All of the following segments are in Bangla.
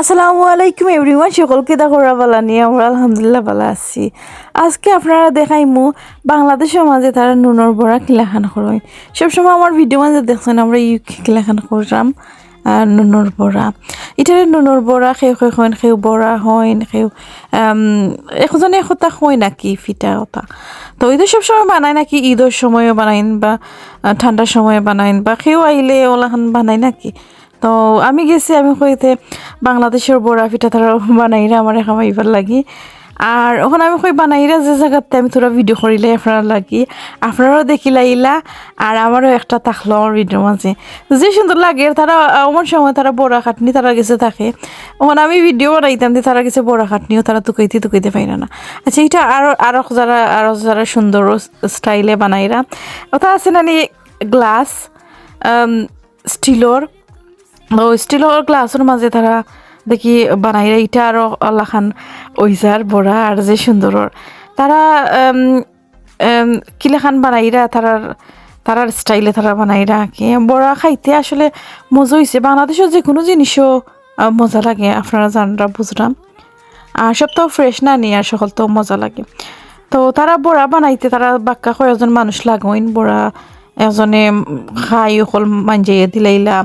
আসসালামু আলাইকুম এভরিওয়ান, সকলকে দেখরা বালা নিয়ে আমরা আলহামদুলিল্লাহ ভালো আছি। আজকে আপনারা দেখাইমু বাংলাদেশের মাঝে তারা নুনর বড়া কিলাখান করেন সবসময় আমার ভিডিও মাঝে দেখছেন, আমরা ইউকে কিলাখান করলাম নুনর বড়া এটারে নুনর বড়া সেও সেও হইন সেও বড়া হইন সেও একজনে একতা হয় নাকি, ফিটা কথা। তো ঈদের সবসময় বানায় নাকি, ঈদের সময়ও বানাইন বা ঠান্ডার সময় বানাইন বা সেও আইলে ওলাখান বানাই নাকি? তো আমি গেছি, আমি কইতে বাংলাদেশের বড়া পিঠা তারা বানাইরা আমার খামাইবার লাগি। আর ওখানে আমি কই বানাইরা যে জায়গাতে আমি তোরা ভিডিও করিলে আপনারা লাগি। আপনারাও দেখিলা ইলা আর আমারও একটা থাকল আমার ভিডিওর মাঝে। যে সুন্দর লাগে, তারা আমার সময় তারা বড়া খাটনি তারা গেছে থাকে। ওখানে আমি ভিডিও বানাইতাম যে তারা গেছে বড়া খাটনিও তারা তুকাইতে তুকাইতে পাই না। আচ্ছা এটা আরও আরও যারা আরও যারা সুন্দর স্টাইলে বানাইরা। ওটা আছে না গ্লাস স্টিলর স্টিলের গ্লাসের মাঝে তারা দেখি বানাই এইটা আরও আল্লাখান ওইজার বড়া আর যে সুন্দরর তারা কিলাখান বানাইরা তারার তারার স্টাইলে তারা বানাইরা কি বড়া খাইতে আসলে মজা হয়েছে বাংলাদেশের যে কোনো জিনিসও মজা লাগে, আপনারা জানরা বুঝলাম আর সব তো ফ্রেশ না নিয়ে আর সকল তো মজা লাগে। তো তারা বড়া বানাইতে তারা বাক্কা কয়েকজন মানুষ লাগইন বড়া এজনে খাই অকল মাঞ্জাইয়া দিলাইলা,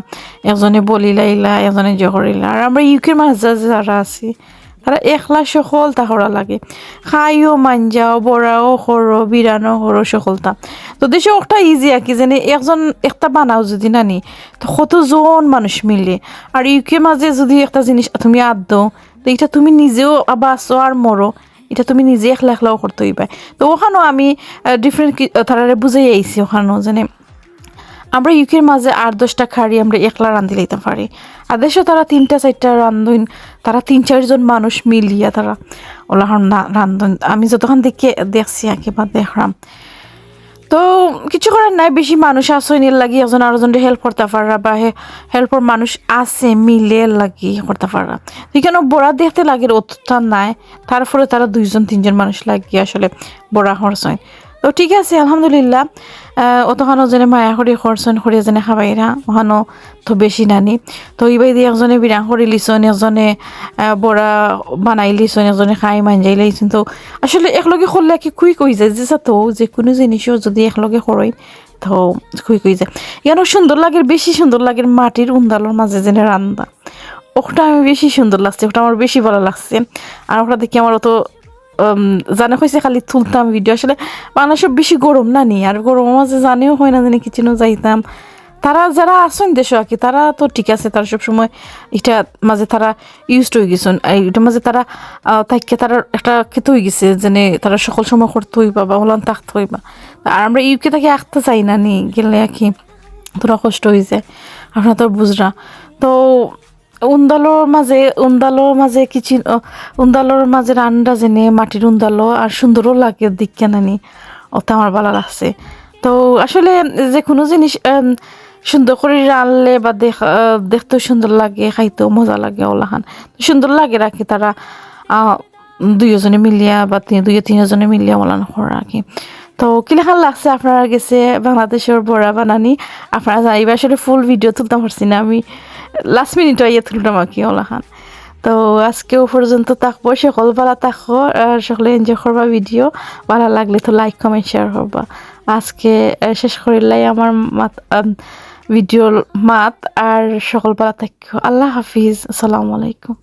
এজনে বলিলাইলা, এজনে যে করিলা আর আমরা ইউকের মাঝে যারা আছি তারা একলা সকল তাহরা লাগে। খাইও মাঞ্জাও বড়াও সরো বিরানো সরো সকলটা তো দেশে একটা ইজি আঁকি, যেনে একজন, একটা বানাও যদি নানি, তো কতজন মানুষ মিলে? আর ইউকে মাঝে যদি একটা জিনিস তুমি আদ দাও, তো এটা তুমি নিজেও বাঁচো আর মরো এটা তুমি নিজে একলা একলাও করতে হইবা। তো ওখানেও আমি ডিফারেন্ট তারারে বুঝাই আইছি ওখানেও যেনে আমরা ইউকের মাঝে আট দশটা খাড়ি আমরা একলা রান্ধি লইতে পারি। আর দেশে তারা তিনটা, চারটা রান্ধন তারা তিন চারজন মানুষ মিলিয়া তারা ওলাহন রান্ধন আমি যতক্ষণ দেখে, দেখছি একেবারে দেখলাম। তো কিছু করার নাই, বেশি মানুষ আসো নিয়ে লাগি একজন আরেকজনকে হেল্প করতে পারা বা হেল্পর মানুষ আছে মিলে লাগি করতে পারা এখানে বড়া দেখতে লাগে, অতটা নাই। তারপরে তারা দুইজন, তিনজন মানুষ লাগি আসলে বড়া হরসয় তো ঠিক আছে, আলহামদুলিল্লাহ। অতখানো যেনে মায়া করি খরচন করি যেনে খাবাইরা ওখানো তো বেশি নানি। তো ইবাই দিয়ে একজনে বিরাং করে লিছন একজনে বড়া বানাই লিছন একজনে খাই মাঞ্জাই লাইছন তো আসলে একলগে করলে কি কুই কই যায়? যে তো যে কোনো জিনিসও যদি একলগে করই তো কুই কই যায়। ইয়ানো সুন্দর লাগে বেশি সুন্দর লাগে মাটির উন্দালোর মাঝে যেনে রান্দা ওটা আমি বেশি সুন্দর লাগছে ওটা আমার বেশি ভালো লাগছে। আর ওটা দেখি আমার অত জানা হয়েছে খালি তুলতাম ভিডিও আসলে। বাংলাদেশে বেশি গরম না নি? আর গরমের মাঝে জানেও হয় না জানি কিচেনও যাইতাম। তারা যারা আসেন দেশে আর কি, তারা তো ঠিক আছে, তারা সবসময় এটা মাঝে তারা ইউজ হয়ে গেছেন। এটা মাঝে তারা তাইকে তারা একটা খেতে হয়ে গেছে, যেনে তারা সকল সময় করতে হইবা বা হলান থাকতে হইবা। আর আমরা ইউকে তাকে আঁকতে চাই না নি, গেলে আর কি তোরা কষ্ট হয়ে যায়। আপনার তো বুঝরা। তো উন্দালোর মাঝে উন্দালোর মাঝে কিছু উন্দালোর মাঝে রান্না জেনে মাটির উন্দালো আর সুন্দরও লাগে দিকে নানি। ওটা আমার ভালো লাগছে। তো আসলে যে কোনো জিনিস সুন্দর করে রানলে বা দেখ দেখতেও সুন্দর লাগে, খাইতেও মজা লাগে ওলাখান সুন্দর লাগে রাখি তারা দুইজনে মিলিয়া বা দুই তিনজনে মিলিয়া ওলান করা কি তো কিলাখান লাগছে আপনারা গেছে বাংলাদেশের বড়া বানানি? আপনারা জানিবা আসলে ফুল ভিডিও তুলতে পারছি না, আমি লাস্ট মিনিটে ইয়ে তুলতাম আর কি ওলাখান। তো আজকেও পর্যন্ত থাকব, সকল ভালো থাকো সকলে এনজয় করবা ভিডিও ভালো লাগলে তো লাইক কমেন্ট শেয়ার করবা। আজকে শেষ করিলাই আমার মাত ভিডিওর মাত, আর সকল ভালো থাকো। আল্লাহ হাফিজ, আসসালামু আলাইকুম।